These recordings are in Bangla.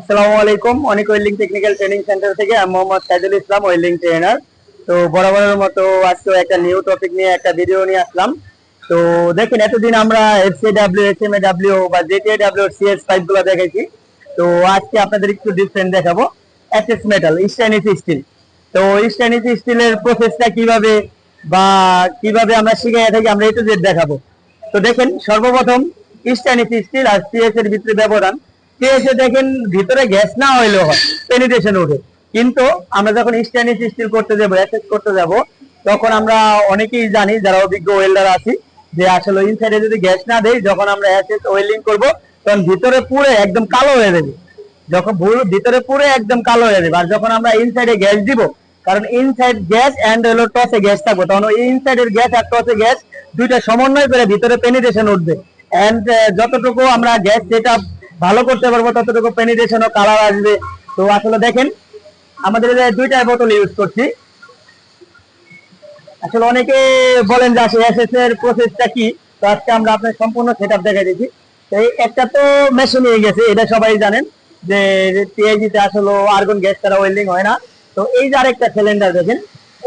আসসালামু আলাইকুম। অনেক ওয়েল্ডিং টেকনিক্যাল ট্রেনিং সেন্টার থেকে আমি মোহাম্মদ সাইদুল ইসলাম ওয়েল্ডিং ট্রেনার তো বরাবরের মতো আজকে একটা নিউ টপিক নিয়ে একটা ভিডিও নিয়ে আসলাম। তো দেখেন, এতদিন আমরা এফসিডাব্লিউ এসএমএডাব্লিউ বা জেটিএডাব্লিউ সিএস পাইপগুলো দেখেছি তো আজকে আপনাদের একটু ডিফারেন্ট দেখাবো। এসএস মেটাল স্টেনিস স্টিল তো স্টেনিস স্টিলের প্রসেসটা কীভাবে বা কীভাবে আমরা শিখে থাকি, আমরা একটু জেড দেখাবো। তো দেখেন, সর্বপ্রথম স্টেনিস স্টিল আর সিএস এর ভিতরে ব্যবধান। সিএস এ দেখেন ভিতরে গ্যাস না হইলেও হয় পেনিটেশন উঠে কিন্তু আমরা যখন স্টেনিস স্টিল করতে যাব অ্যাসেস করতে যাব, তখন আমরা অনেকেই জানি, যারা অভিজ্ঞ ওয়েল্ডার আছি, যে আসলে ইনসাইডে যদি গ্যাস না দেই, যখন আমরা অ্যাসেস ওয়েল্ডিং করব, তখন ভিতরে পুরো একদম কালো হয়ে যাবে। যখন ভুল, ভিতরে পুরো একদম কালো হয়ে যাবে। আর যখন আমরা ইনসাইডে গ্যাস দিব, কারণ ইনসাইড গ্যাস এন্ড হলো টসে গ্যাস থাকবে, তখন ওই ইনসাইডের গ্যাস আর টসে গ্যাস দুইটা সমন্বয় করে ভিতরে পেনিটেশন উঠবে। অ্যান্ড যতটুকু আমরা গ্যাস যেটা ভালো করতে পারব, ততটুকু পেনিটেশন ও কালার আসবে। তো আসলে দেখেন, আমাদের দুইটা বোতল ইউজ করছি। আসলে অনেকে বলেন যে আসলে এস এর প্রসেসটা কি? তো আজকে আমরা আপনার সম্পূর্ণ সেটআপ দেখাই দিচ্ছি তো একটা তো মেশিন হয়ে গেছে, এটা সবাই জানেন যে টিআইজি তে আসলে আর্গন গ্যাস ছাড়া ওয়েল্ডিং হয় না। তো এই যে আরেকটা সিলিন্ডার দেখেন,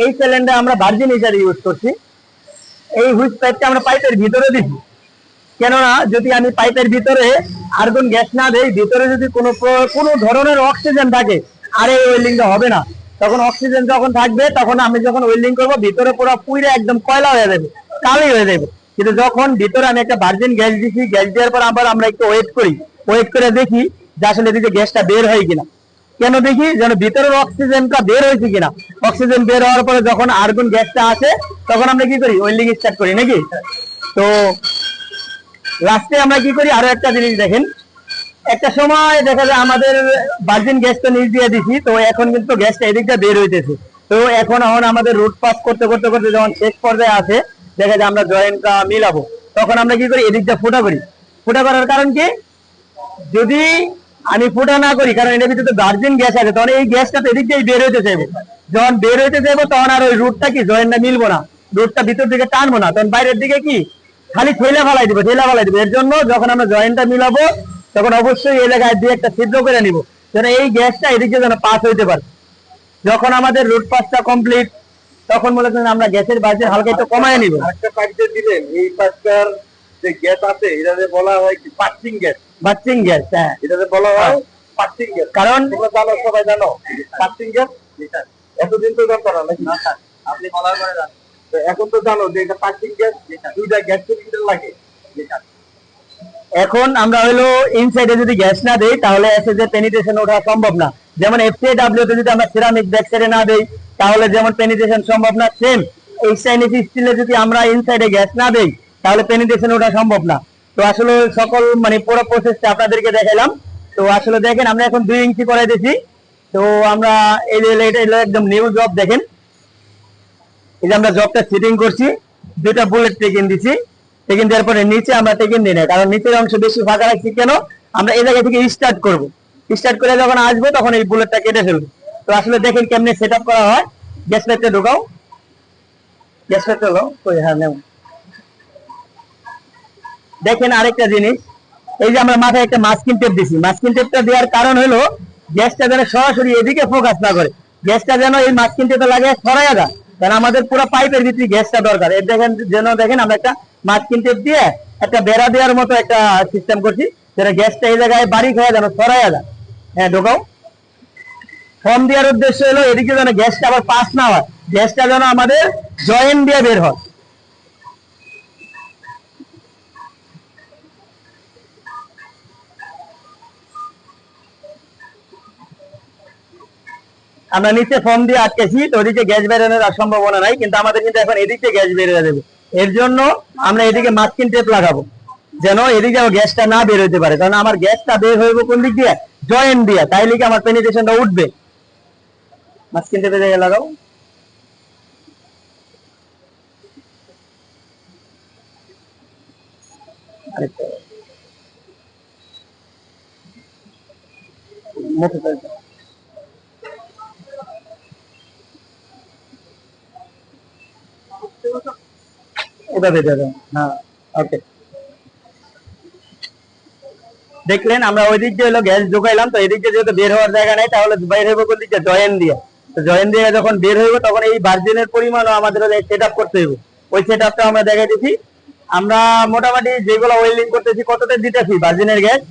এই সিলিন্ডার আমরা ভার্জিন হিসাবে ইউজ করছি। এই হুইচ পাইপটা আমরা পাইপের ভিতরে দিচ্ছি কেননা, যদি আমি পাইপের ভিতরে আর্গন গ্যাস না দেই, ভিতরে যদি কোনো কোনো ধরনের অক্সিজেন থাকে, আর এই ওয়েল্ডিংটা হবে না। তখন অক্সিজেন যখন থাকবে, তখন আমি যখন ওয়েল্ডিং করব, ভিতরে পুরো পুইরে একদম কয়লা হয়ে যাবে, কালি হয়ে যাবে। কিন্তু যখন ভিতরে আমি একটা ভার্জিন গ্যাস দিছি, গ্যাস দেওয়ার পর আবার আমরা একটু ওয়েট করি। ওয়েট করে দেখি যে আসলে এদিকে গ্যাসটা বের হয় কিনা। কেন দেখি? যেন ভিতরের অক্সিজেনটা বের হয়েছে কিনা। অক্সিজেন বের হওয়ার পরে যখন আর্গন গ্যাসটা আসে, তখন আমরা কি করি? ওয়েল্ডিং স্টার্ট করি, নাকি? তো লাস্টে আমরা কি করি? আরও একটা জিনিস দেখেন। একটা সময় দেখা যায় আমাদের বার্জিন গ্যাস তো নিচ দিয়ে দিছি, তো এখন কিন্তু গ্যাসটা এদিকটা বের হইতেছে। তো এখন এখন আমাদের রুট পাস করতে করতে করতে যখন শেষ পর্যায়ে আসে, দেখা যায় আমরা জয়েন্টটা মিলাবো। তখন আমরা কি করি? এদিকটা ফুটা করি। ফুটা করার কারণ কি? যদি আমি ফুটা না করি, কারণ এটার ভিতরে ভার্জিন গ্যাস আছে, তখন এই গ্যাসটা তো এদিক দিয়ে বের হইতে চাইব। যখন বের হইতে চাইব, তখন আর ওই রুটটা কি? জয়েন্টটা মিলবো না। রুটটা ভিতর দিকে টানবো না। তখন বাইরের দিকে কি? খালি ঠেলা ফালাই দিব ঠেলা ফেলাই দিব। এর জন্য যখন আমরা জয়েন্টটা মিলাবো তখন অবশ্যই এই জায়গায় দিয়ে একটা ছিদ্র করে নিব যেন এই গ্যাসটা এদিকে যেন পাস হইতে পারে। যখন আমাদের রুট পাসটা কমপ্লিট তখন মনে করেন আমরা গ্যাসের বাজে হালকা একটু কমায় নিব। একটা পাইপ দিলেন এই পাইপটার যে গ্যাস আছে এটাতে বলা হয় কি গ্যাস? বাচ্চিং গ্যাস হ্যাঁ। এটাতে বলা হয় পার্কিং গ্যাস। কারণ তোমরা জানো সবাই জানো পার্কিং গ্যাস? এতদিন তো জানতো না আপনি বলার পরে জানেন তো এখন তো জানো যে এটা পার্কিং গ্যাস দুইটা গ্যাস সিলিন্ডার লাগে। এখন আমরা হলো ইনসাইডে যদি গ্যাস না দেই, তাহলে ওঠা সম্ভব না। যেমন তে যদি আমরা সিরামিক না দেই, তাহলে যেমন সম্ভব না সেম স্টিলে যদি আমরা ইনসাইডে গ্যাস না দেই, তাহলে ওঠা সম্ভব না। তো আসলে সকল মানে পুরো প্রসেসটা আপনাদেরকে দেখাইলাম তো আসলে দেখেন, আমরা এখন দুই ইঞ্চি করে দিয়েছি তো আমরা এই এটা একদম নিউ জব দেখেন। এই যে আমরা জবটা সিটিং করছি দুটা বুলেট টেকিং দিছি। টেকিং দেওয়ার পরে নিচে আমরা টেকিং দিই না কারণ নিচের অংশ বেশি ফাঁকা রাখছি। কেন? আমরা এই জায়গা থেকে স্টার্ট করব। স্টার্ট করে যখন আসব, তখন এই বুলেটটা কেটে ফেলব। তো আসলে দেখেন কেমনে সেট করা হয়। গ্যাস ঢোকাও। গ্যাস কই হ্যাঁ নেও। দেখেন আরেকটা জিনিস। এই যে আমরা মাথায় একটা মাস্কিন টেপ দিছি। মাস্কিন টেপটা দেওয়ার কারণ হলো গ্যাসটা যেন সরাসরি এদিকে ফোকাস না করে। গ্যাসটা যেন এই মাস্কিন টেপে লাগে ছড়াইয়া যায়। কারণ আমাদের পুরো পাইপের ভিতরে গ্যাসটা দরকার। এর দেখেন, যেন দেখেন আমরা একটা মাস্কিন টেপ দিয়ে একটা বেড়া দেওয়ার মতো একটা সিস্টেম করছি, যেন গ্যাসটা এই জায়গায় বাড়ি খাওয়া যেন সরাইয়া যায়। হ্যাঁ ঢোকাও। ফর্ম দেওয়ার উদ্দেশ্য হলো এদিকে যেন গ্যাসটা আবার পাস না হয়। গ্যাসটা যেন আমাদের জয়েন্ট দিয়ে বের হয়। আমরা নিচে ফর্ম দিয়ে আটকেছি, তো ওদিকে গ্যাস বেরোনোর আর সম্ভাবনা নাই, কিন্তু আমাদের কিন্তু এখন এদিকে গ্যাস বেরিয়ে যাবে এর জন্য আমরা এদিকে মাস্কিন টেপ লাগাবো, যেন এদিকে গ্যাসটা না বের হইতে পারে। কারণ আমার গ্যাসটা বের হইব কোন দিক দিয়ে? জয়েন্ট দিয়ে তাইলে কি আমার পেনিটেশনটা উঠবে। মাস্কিন টেপে জায়গায় লাগাও। আরেকটা। মুখে করে দাও। এভাবে দেবে হ্যাঁ ওকে দেখলেন আমরা ওই দিক দিয়ে হলো গ্যাস ঢুকাইলাম তো এদিক দিয়ে যেহেতু বের হওয়ার জায়গা নাই তাহলে বাইর হইব কোন দিক দিয়ে? জয়েন দিয়ে। তো জয়েন দিয়ে যখন বের হইব তখন এই ভার্জিনের পরিমাণও আমাদের সেট আপ করতে হইব। ওই সেট আপটা আমরা দেখাই দিছি। আমরা মোটামুটি যেগুলো ওয়েল্ডিং করতেছি কতটা দিতেছি ভার্জিনের গ্যাস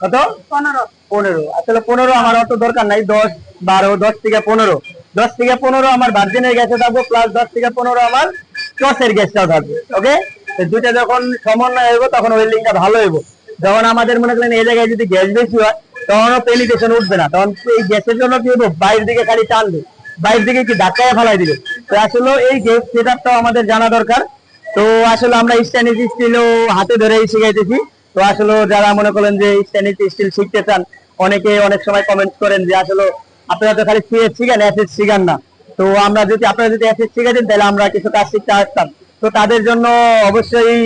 কত? পনেরো। পনেরো। আসলে পনেরো আমার অত দরকার নাই দশ বারো দশ থেকে পনেরো। দশ থেকে পনেরো আমার ভার্জিনের গ্যাসে থাকব প্লাস দশ থেকে পনেরো আমার টসের গ্যাসটাও থাকবে ওকে দুইটা যখন সমন্বয় হইব, তখন ওয়েল্ডিংটা ভালো হইব। যখন আমাদের মনে করেন এই জায়গায় যদি গ্যাস বেশি হয়, তখনও পেলিটেশন উঠবে না। তখন এই গ্যাসের জন্য কি হইব? বাইরের দিকে খালি টানবে। বাইরের দিকে কি ধাক্কায় ফেলাই দিবে? তো আসলে এই গ্যাস সেটআপটাও আমাদের জানা দরকার। তো আসলে আমরা স্ট্যান্ডিং স্টিলও হাতে ধরেই শিখাইতেছি। তো আসলে যারা মনে করেন যে স্ট্যান্ডিং স্টিল শিখতে চান, অনেকে অনেক সময় কমেন্ট করেন যে আসলে আপনারা তো খালি সিএস শিখেন এসএস শিখান না। তো আমরা যদি আপনারা যদি এসএস শিখাতেন তাহলে আমরা কিছু কাজ শিখতে আসতাম। তো তাদের জন্য অবশ্যই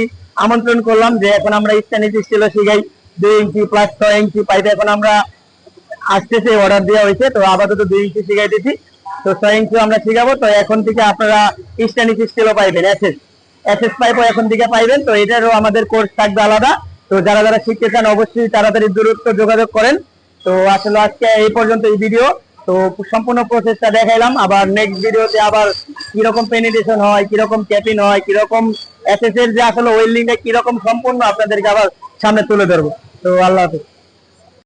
আমন্ত্রণ করলাম যে এখন আমরা স্ট্যান্ডিং স্টিলও শিখাই। দুই ইঞ্চি প্লাস ছয় ইঞ্চি পাইতে এখন আমরা আসতেছে অর্ডার দেওয়া হয়েছে। তো আপাতত দুই ইঞ্চি শিখাই দিচ্ছি তো ছয় ইঞ্চি আমরা শিখাবো। তো এখন থেকে আপনারা স্ট্যান্ডিং স্টিলও পাইবেন এসএস এসএস পাইপও এখন থেকে পাইবেন। তো এটারও আমাদের কোর্স থাকবে আলাদা। তো যারা যারা শিখতে চান, অবশ্যই তাড়াতাড়ি দূরত্ব যোগাযোগ করেন। তো আসলে আজকে এই পর্যন্ত এই ভিডিও তো সম্পূর্ণ প্রসেসটা দেখাইলাম। আবার নেক্সট ভিডিওতে আবার কীরকম পেনিটেশন হয়, কীরকম ক্যাপিং হয়, কীরকম এসএস এর যে আসলে ওয়েল্ডিংটা কীরকম সম্পূর্ণ আপনাদেরকে আবার সামনে তুলে ধরবো। তো আল্লাহ হাফিজ।